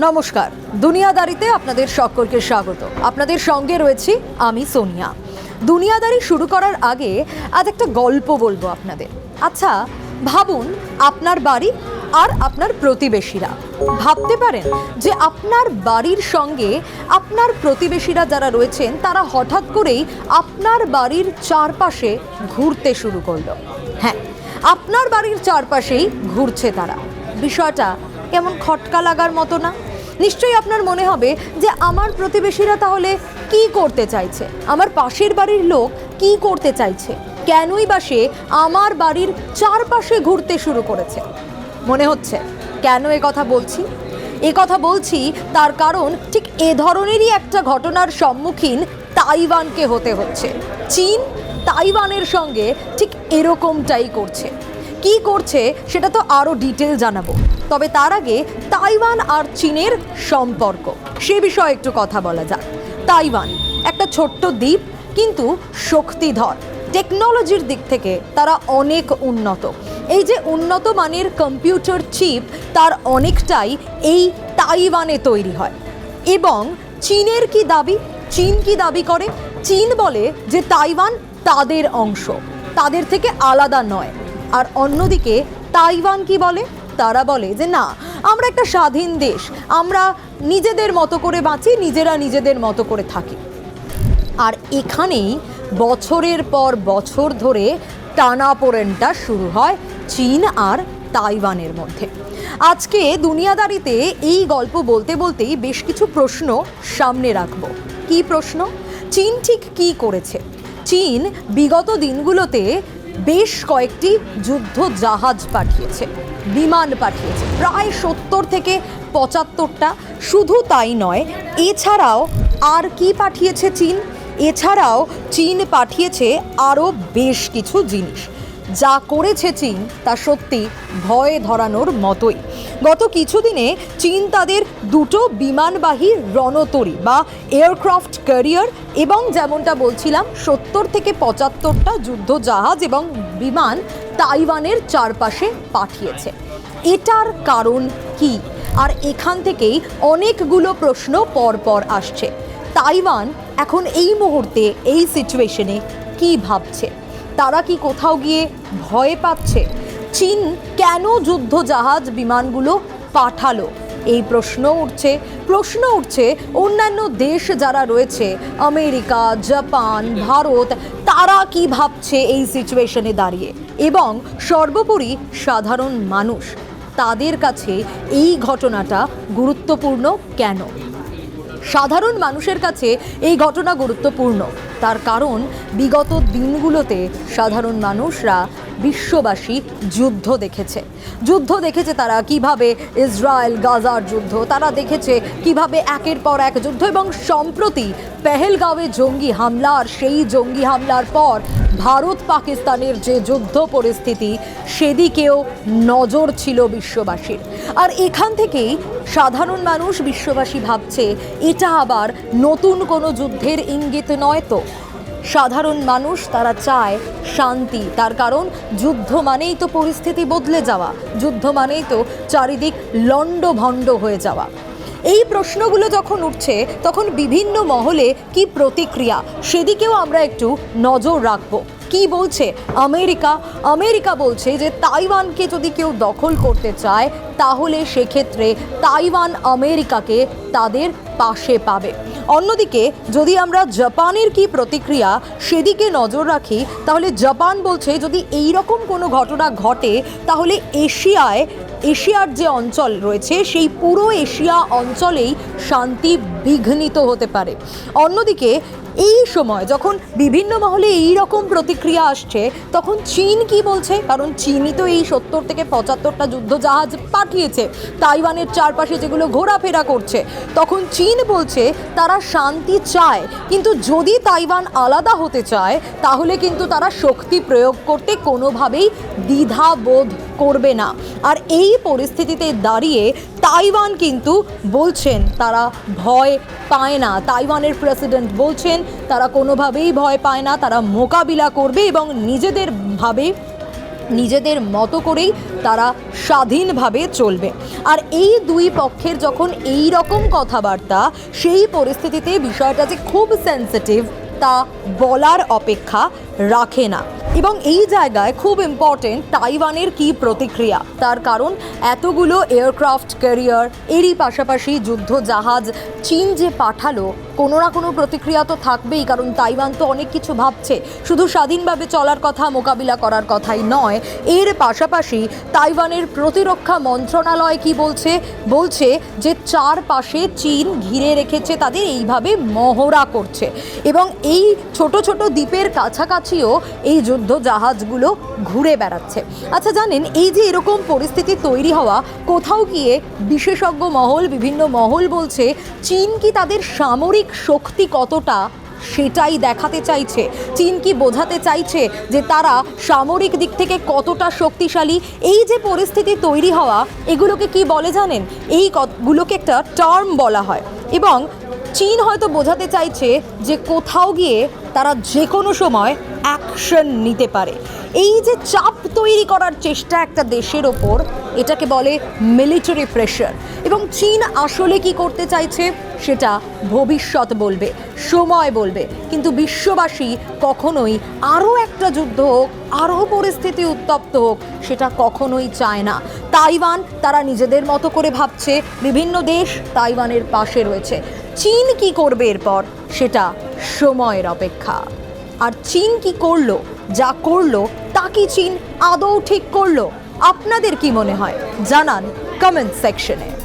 নমস্কার। দুনিয়াদারিতে আপনাদের সকলকে স্বাগত। আপনাদের সঙ্গে রয়েছি আমি সোনিয়া। দুনিয়াদারি শুরু করার আগে আজ একটা গল্প বলব আপনাদের। আচ্ছা ভাবুন, আপনার বাড়ি আর আপনার প্রতিবেশীরা। ভাবতে পারেন যে আপনার বাড়ির সঙ্গে আপনার প্রতিবেশীরা যারা রয়েছেন, তারা হঠাৎ করেই আপনার বাড়ির চারপাশে ঘুরতে শুরু করল। হ্যাঁ আপনার বাড়ির চারপাশেই ঘুরছে তারা। বিষয়টা কেমন খটকা লাগার মতো না? নিশ্চয়ই আপনার মনে হবে যে আমার প্রতিবেশীরা তাহলে কি করতে চাইছে? আমার পাশের বাড়ির লোক কি করতে চাইছে? কেনই বা সে আমার বাড়ির চারপাশে ঘুরতে শুরু করেছে? মনে হচ্ছে। কেন এ কথা বলছি? এ কথা বলছি তার কারণ ঠিক এ ধরনেরই একটা ঘটনার সম্মুখীন তাইওয়ানকে হতে হচ্ছে। চীন তাইওয়ানের সঙ্গে ঠিক এরকমটাই করছে। কি করছে সেটা তো আরও ডিটেল জানাব। তবে তার আগে তাইওয়ান আর চীনের সম্পর্ক। সে বিষয়ে একটু কথা বলা যাক। তাইওয়ান একটা ছোট্ট দ্বীপ, কিন্তু শক্তিধর। টেকনোলজির দিক থেকে তারা অনেক উন্নত। এই যে উন্নত মানের কম্পিউটার চিপ, তার অনেকটাই এই তাইওয়ানে তৈরি হয়। এবং চীনের কি দাবি? চীন কি দাবি করে? চীন বলে যে তাইওয়ান তাদের অংশ। তাদের থেকে আলাদা নয়। আর অন্যদিকে তাইওয়ান কি বলে? তারা বলে যে, না, আমরা একটা স্বাধীন দেশ। আমরা নিজেদের মতো করে বাঁচি, নিজেরা নিজেদের মতো করে থাকি। আর এখানেই বছরের পর বছর ধরে টানাপোড়েনটা শুরু হয় চীন আর তাইওয়ানের মধ্যে। আজকে দুনিয়াদারিতে এই গল্প বলতে বলতেই বেশ কিছু প্রশ্ন সামনে রাখব। কি প্রশ্ন? চীন ঠিক কি করেছে? চীন বিগত দিনগুলোতে বেশ কয়েকটি যুদ্ধ জাহাজ পাঠিয়েছে, বিমান পাঠিয়েছে, প্রায় সত্তর থেকে পঁচাত্তরটা। শুধু তাই নয়, এছাড়াও আর কি পাঠিয়েছে চীন? এছাড়াও চীন পাঠিয়েছে আরও বেশ কিছু জিনিস। যা করেছে চীন তা সত্যি ভয় ধরানোর মতোই। গত কিছুদিনে চীন তাদের দুটো বিমানবাহী রণতরী বা এয়ারক্রাফট ক্যারিয়ার এবং যেমনটা বলছিলাম, সত্তর থেকে পঁচাত্তরটা যুদ্ধ জাহাজ এবং বিমান তাইওয়ানের চারপাশে পাঠিয়েছে। এটার কারণ কি? আর এখান থেকেই অনেকগুলো প্রশ্ন পরপর আসছে। তাইওয়ান এখন এই মুহূর্তে এই সিচুয়েশনে কি ভাবছে? তারা কি কোথাও গিয়ে ভয় পাচ্ছে? চীন কেন যুদ্ধ জাহাজ বিমানগুলো পাঠালো? এই প্রশ্ন উঠছে প্রশ্ন উঠছে অন্যান্য দেশ যারা রয়েছে, আমেরিকা, জাপান, ভারত, তারা কি ভাবছে এই সিচুয়েশনে দাঁড়িয়ে? এবং সর্বোপরি সাধারণ মানুষ, তাদের কাছে এই ঘটনাটা গুরুত্বপূর্ণ কেন? সাধারণ মানুষের কাছে এই ঘটনা গুরুত্বপূর্ণ। তার কারণ বিগত দিনগুলোতে সাধারণ মানুষরা বিশ্ববাসী যুদ্ধ দেখেছে। যুদ্ধ দেখেছে তারা কীভাবে ইসরায়েল গাজার যুদ্ধ, তারা দেখেছে কীভাবে একের পর এক যুদ্ধ এবং সম্প্রতি পেহেলগাঁওয়ে জঙ্গি হামলার সেই জঙ্গি হামলার পর ভারত পাকিস্তানের যে যুদ্ধ পরিস্থিতি, সেদিকেও নজর ছিল বিশ্ববাসীর। আর এখান থেকেই সাধারণ মানুষ বিশ্ববাসী ভাবছে, এটা আবার নতুন কোনো যুদ্ধের ইঙ্গিত নয় তো? সাধারণ মানুষ তারা চায় শান্তি। তার কারণ যুদ্ধ মানেই তো পরিস্থিতি বদলে যাওয়া। যুদ্ধ মানেই তো চারিদিক লণ্ডভণ্ড হয়ে যাওয়া। এই প্রশ্নগুলো যখন উঠছে, তখন বিভিন্ন মহলে কি প্রতিক্রিয়া? সেদিকেও আমরা একটু নজর রাখব। কি বলছে আমেরিকা? আমেরিকা বলছে যে তাইওয়ানকে যদি কেউ দখল করতে চায়, তাহলে সেক্ষেত্রে তাইওয়ান আমেরিকাকে তাদের পাশে পাবে। অন্যদিকে, যদি আমরা জাপানের কি প্রতিক্রিয়া সেদিকে নজর রাখি, তাহলে জাপান বলছে যদি এই রকম কোনো ঘটনা ঘটে, তাহলে এশিয়ায়, এশিয়ার যে অঞ্চল রয়েছে, সেই পুরো এশিয়া অঞ্চলেই শান্তি বিঘ্নিত হতে পারে। অন্যদিকে এই সময় যখন বিভিন্ন মহলে এই রকম প্রতিক্রিয়া আসছে, তখন চীন কি বলছে? কারণ চীনই তো এই সত্তর থেকে পঁচাত্তরটা যুদ্ধ জাহাজ পাঠিয়েছে, তাইওয়ানের চারপাশে যেগুলো ঘোরাফেরা করছে। তখন চীন বলছে, তারা শান্তি চায়, কিন্তু যদি তাইওয়ান আলাদা হতে চায়, তাহলে কিন্তু তারা শক্তি প্রয়োগ করতে কোনোভাবেই দ্বিধাবোধ করবে না। আর এই পরিস্থিতিতে দাঁড়িয়ে তাইওয়ান কিন্তু বলছেন তারা ভয় পায় না। তাইওয়ানের প্রেসিডেন্ট বলছেন, তারা কোনোভাবেই ভয় পায় না, তারা মোকাবিলা করবে এবং নিজেদের ভাবে, নিজেদের মতো করেই তারা স্বাধীনভাবে চলবে। আর এই দুই পক্ষের যখন এই রকম কথাবার্তা, সেই পরিস্থিতিতে বিষয়টা যে খুব সেন্সিটিভ তা বলার অপেক্ষা রাখে না। এবং এই জায়গায় খুব ইম্পর্টেন্ট তাইওয়ানের কি প্রতিক্রিয়া? তার কারণ, এতগুলো এয়ারক্রাফট ক্যারিয়ার এরই পাশাপাশি যুদ্ধ জাহাজ চীন যে পাঠালো, কোনো না কোনো প্রতিক্রিয়া তো থাকবেই, কারণ তাইওয়ান তো অনেক কিছু ভাবছে। শুধু স্বাধীনভাবে চলার কথা, মোকাবিলা করার কথাই নয়, এর পাশাপাশি তাইওয়ানের প্রতিরক্ষা মন্ত্রণালয় কি বলছে? বলছে যে চারপাশে চীন ঘিরে রেখেছে, তাদের এইভাবে মহড়া করছে। এবং এই ছোট ছোট দ্বীপের কাছাকাছিও এই যুদ্ধ জাহাজগুলো ঘুরে বেড়াচ্ছে। আচ্ছা জানেন, এই যে এরকম পরিস্থিতি তৈরি হওয়া, কোথাও গিয়ে বিশেষজ্ঞ মহল, বিভিন্ন মহল বলছে, চীন কি তাদের সামরিক শক্তি কতটা সেটাই দেখাতে চাইছে? চীন কি বোঝাতে চাইছে যে তারা সামরিক দিক থেকে কতটা শক্তিশালী? এই যে পরিস্থিতি তৈরি হওয়া, এগুলোকে কি বলে জানেন? এই গুলোকে একটা টার্ম বলা হয়। এবং চীন হয়তো বোঝাতে চাইছে যে কোথাও গিয়ে তারা যে কোনো সময় অ্যাকশন নিতে পারে। এই যে চাপ তৈরি করার চেষ্টা একটা দেশের ওপর, এটাকে বলে মিলিটারি প্রেশার। এবং চীন আসলে কি করতে চাইছে সেটা ভবিষ্যৎ বলবে, সময় বলবে। কিন্তু বিশ্ববাসী কখনোই আরও একটা যুদ্ধ হোক, আরও পরিস্থিতি উত্তপ্ত হোক, সেটা কখনোই চায় না। তাইওয়ান তারা নিজেদের মতো করে ভাবছে, বিভিন্ন দেশ তাইওয়ানের পাশে রয়েছে। চীন কি করবে এরপর? সেটা সময়ের অপেক্ষা। আর চীন কি করল, যা করল, তা কি চীন আদৌ ঠিক করল? আপনাদের কি মনে হয়? জানান কমেন্ট সেকশনে